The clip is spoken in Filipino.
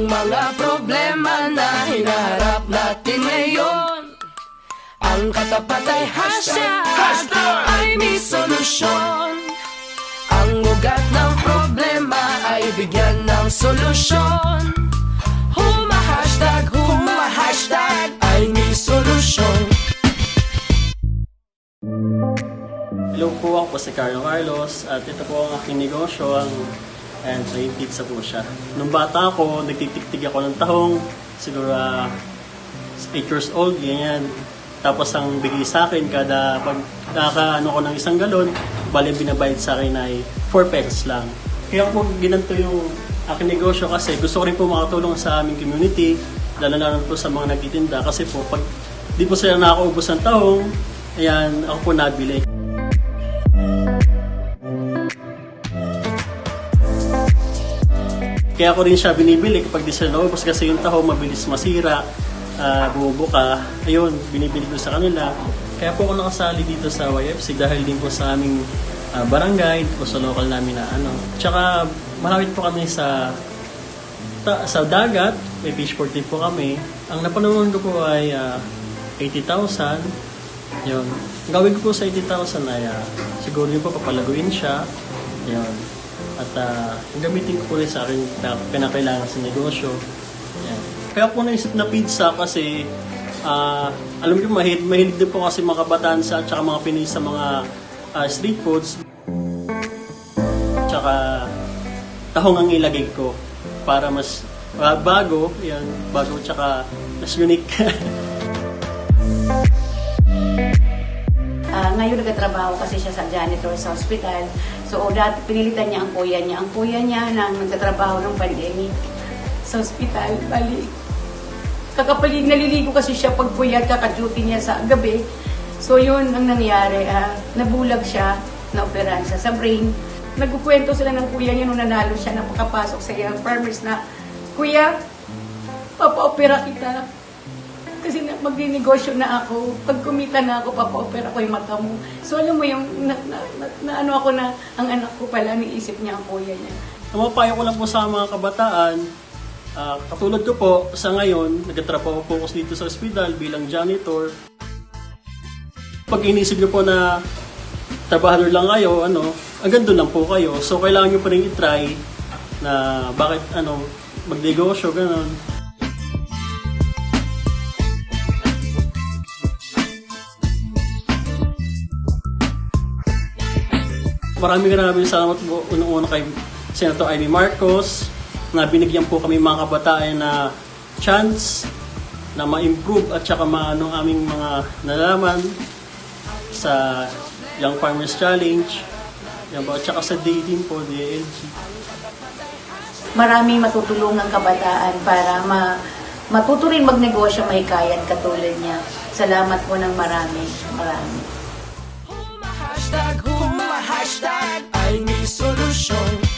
Ang mga problema na hinaharap natin ngayon. Ang katapat ay hashtag, ay may solusyon. Ang ugat ng problema ay bigyan ng solusyon. Huma hashtag, huma hashtag ay may solusyon. Hello po, ako po si Carlo Carlos at ito po ang aking negosyo, ang and train pizza po siya. Nung bata ako, nagtitiktig ako ng tahong, siguro 8 years old, ganyan. Tapos ang bigay sa akin, kada pag nakakaano ko ng isang galon, bali binabayad sa akin ay 4 pesos lang. Kaya po ginanto yung aking negosyo kasi gusto ko rin po makatulong sa aming community, lalo na po sa mga nagtitinda kasi po pag di po sila nakakaubos ng tahong, ayan, ako po nabili. Kaya ko rin siya binibili kapag di sila naubos kasi yung taho mabilis masira, uh, bumubuka. Ayun, binibili ko sa kanila. Kaya po ako nakasali dito sa YFC dahil din po sa aming ah, barangay o sa local namin na ano. Tsaka malapit po kami sa ta- sa dagat, may fishport din po kami. Ang napanawan ko po ay ah, 80,000. Yun. Gawin ko po sa 80,000 ay ah, siguro yun po papalaguin siya. Yun. At uh, gamitin ko rin sa akin na pinakailangan sa negosyo. Yan. Kaya po naisip na pizza kasi ah, alam niyo mahilig, mahilig din po kasi mga kabataan sa at saka mga Pinoy sa mga ah, street foods. Tsaka tahong ang ilagay ko para mas ah, bago, yan, bago tsaka mas unique. Ngayon nagtatrabaho kasi siya sa janitor sa hospital. So dati pinilitan niya ang kuya niya. Ang kuya niya nang nagtatrabaho ng pandemic sa hospital. Bali, kakapalig naliligo kasi siya pag puyat kaka-duty niya sa gabi. So yun ang nangyari. ah, nabulag siya, naoperahan siya sa brain. Nagkukwento sila ng kuya niya nung nanalo siya na makapasok sa iyang farmers na, Kuya, papa-opera kita. Kasi magninegosyo na ako. Pag kumita na ako, papa-opera ko yung mata mo. So alam mo yung, na, na, na, na ano ako na, ang anak ko pala, niisip niya ang kuya niya. Ang mapayo ko lang po sa mga kabataan, ah, katulad ko po, sa ngayon, nagtatrabaho po ako dito sa ospital bilang janitor. Pag inisip niyo po na trabahador lang kayo, ano, hanggang doon lang po kayo. So, kailangan niyo pa rin i-try na bakit, ano, magnegosyo, ganun. Maraming maraming salamat po unang-una kay Senator Amy Marcos na binigyan po kami mga kabataan na chance na ma-improve at saka maano ang aming mga nalaman sa Young Farmers Challenge yan po, at saka sa dating po, DLG. Maraming matutulungan kabataan para ma, matuto rin magnegosyo may kayan katulad niya. Salamat po ng marami. Marami. show.